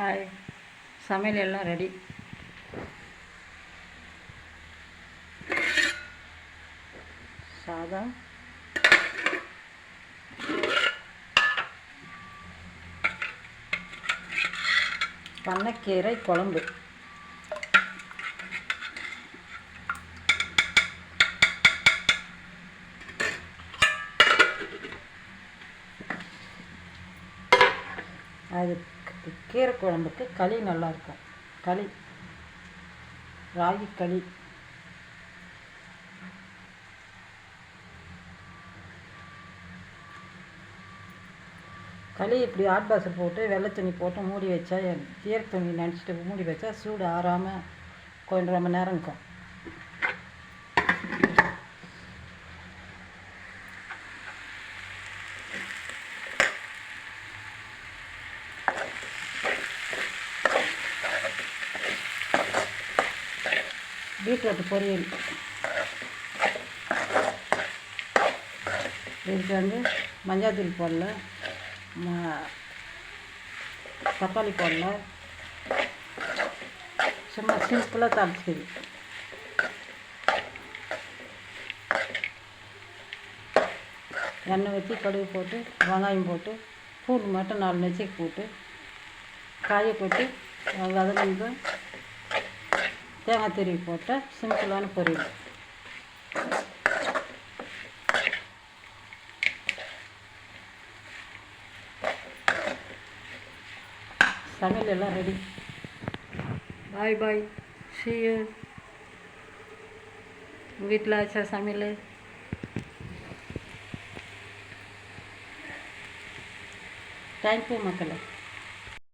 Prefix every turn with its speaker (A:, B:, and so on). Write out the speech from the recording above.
A: Hi சமையல் எல்லாம் ready சாதம் பண்ணக்கீரை குழம்பு. அது கீரை குழம்புக்கு களி நல்லாயிருக்கும். களி. ராகி களி களி இப்படி ஹாட் பாக்ஸில் போட்டு வெள்ளை துணி போட்டு மூடி வச்சா கீரை துணி நினச்சிட்டு மூடி வச்சா சூடு ஆறாமல் கொஞ்சம் ரொம்ப நேரம் இருக்கும். பீட்ரூட் பொரியல். இதுக்கு வந்து மஞ்சாத்தூள் போடல தக்காளி போடல. சும்மா சிம்பிளாக தாளிச்சிக்குது எண்ணெய் ஊற்றி கடுகு போட்டு வெங்காயம் போட்டு பூண்டு மட்டும் நாலு நெச்சிக்கு போட்டு காயை போட்டு அதில் வந்து தேங்காய் திருவி போட்ட சிம்பிளான பொரியல். சமையல் எல்லாம் ரெடி பாய் பாய் you. வீட்டில் ஆச்சா சமையல்? தேங்க்யூ மக்களே.